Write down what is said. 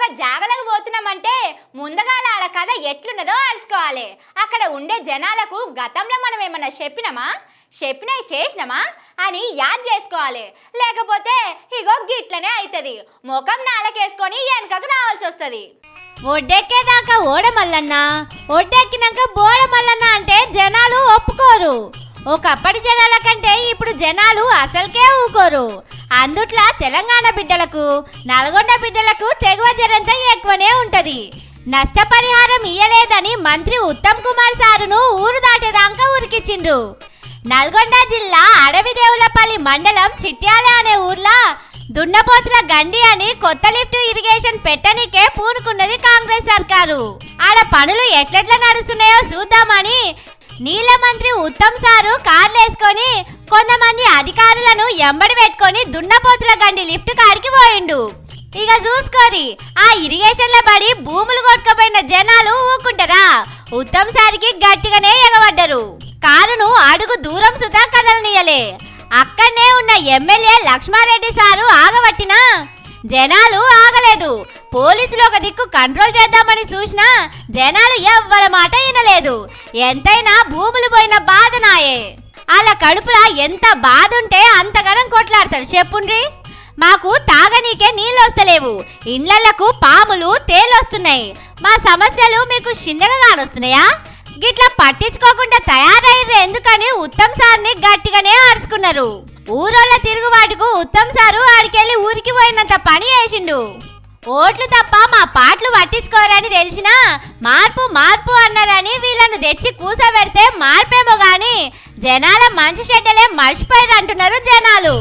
ఇంకొక జాగలకు పోతున్నామంటే ముందుగాల ఆడ కథ ఎట్లున్నదో అరుచుకోవాలి అక్కడ ఉండే జనాలకు గతంలో మనం ఏమన్నా చెప్పినామా? చెప్పినవి చేసినామా? అని యాద్ చేసుకోవాలి. లేకపోతే ఇగో గిట్లనే అవుతుంది ముఖం నాలకేసుకొని వెనకకు రావాల్సి వస్తుంది. ఒడ్డెక్కేదాకా ఓడమల్లన్న ఒడ్డెక్కినాక బోడమల్లన్న అంటే జనాలు ఒప్పుకోరు. ఒకప్పటి జనాలకి జనాలు అసలుకే ఊకోరు. అందుట్లా తెలంగాణ బిడ్డలకు నల్గొండ బిడ్డలకు తెగువ జరంత ఎక్కువనే ఉంటది. నష్టపరిహారం ఇయ్యలేదని మంత్రి ఉత్తమ్ కుమార్ సారును ఊరు దాటేదాకా ఉరికిచ్చిండ్రు. నల్గొండ జిల్లా అడవిదేవులపల్లి మండలం చిట్యాల అనే ఊర్లో దున్నపోతుల గండి అని కొత్త లిఫ్ట్ ఇరిగేషన్ పెట్టనికే పూనుకున్నది కాంగ్రెస్ సర్కారు. ఆడ పనులు ఎట్లెట్లా నడుస్తున్నాయో చూద్దామని నీళ్ళ మంత్రి ఉత్తమ్ సారు కార్లేసుకొని కొంతమంది అధికారులను ఎంబడి పెట్టుకొని దున్నపోతుల గండి లిఫ్ట్ కాడికి పోయిండు. ఇక చూసుకోరి ఆ ఇరిగేషన్ల పడి భూములు కొట్టుకుపోయిన జనాలు ఊకుంటారా ఉత్తమ్ సారికి గట్టిగానే ఎగబడ్డరు. కారును అడుగు దూరం సుధా కదలనీయలే. అక్కడనే ఉన్న ఎమ్మెల్యే లక్ష్మారెడ్డి సారు ఆగబట్టినా జనాలు ఆగలేదు. పోలీసులు ఒక దిక్కు కంట్రోల్ చేద్దామని చూసినా జనాలు ఎవ్వరి మాట వినలేదు. ఎంతైనా భూములు పోయిన బాధ నాయే. వాళ్ళ కడుపులా ఎంత బాధ ఉంటే అంతగనం కొట్లాడతారు. చెప్పుండ్రి. మాకు తాగనీకే నీళ్ళు వస్తలేవు ఇండ్లకు పాములు తేలొస్తున్నాయి. మా సమస్యలు మీకు చిన్నగా కానొస్తున్నాయా గిట్లా పట్టించుకోకుండా తయారయ్యారు ఎందుకని ఉత్తమ్ సార్ని గట్టిగానే అరుచుకున్నారు ఊరోళ్ళ తిరుగుబాటుకు ఉత్తమ్ సారు ఆడికెళ్ళి ఊరికి పోయినంత పని చేసిండు. ఓట్లు తప్ప మా పాటలు పట్టించుకోరని తెలిసినా మార్పు మార్పు అన్నారని వీళ్ళను తెచ్చి కూసబెడితే మార్పేమో గాని జనాల మంచి చెడ్డలే మర్చిపోయారు అంటున్నారు జనాలు.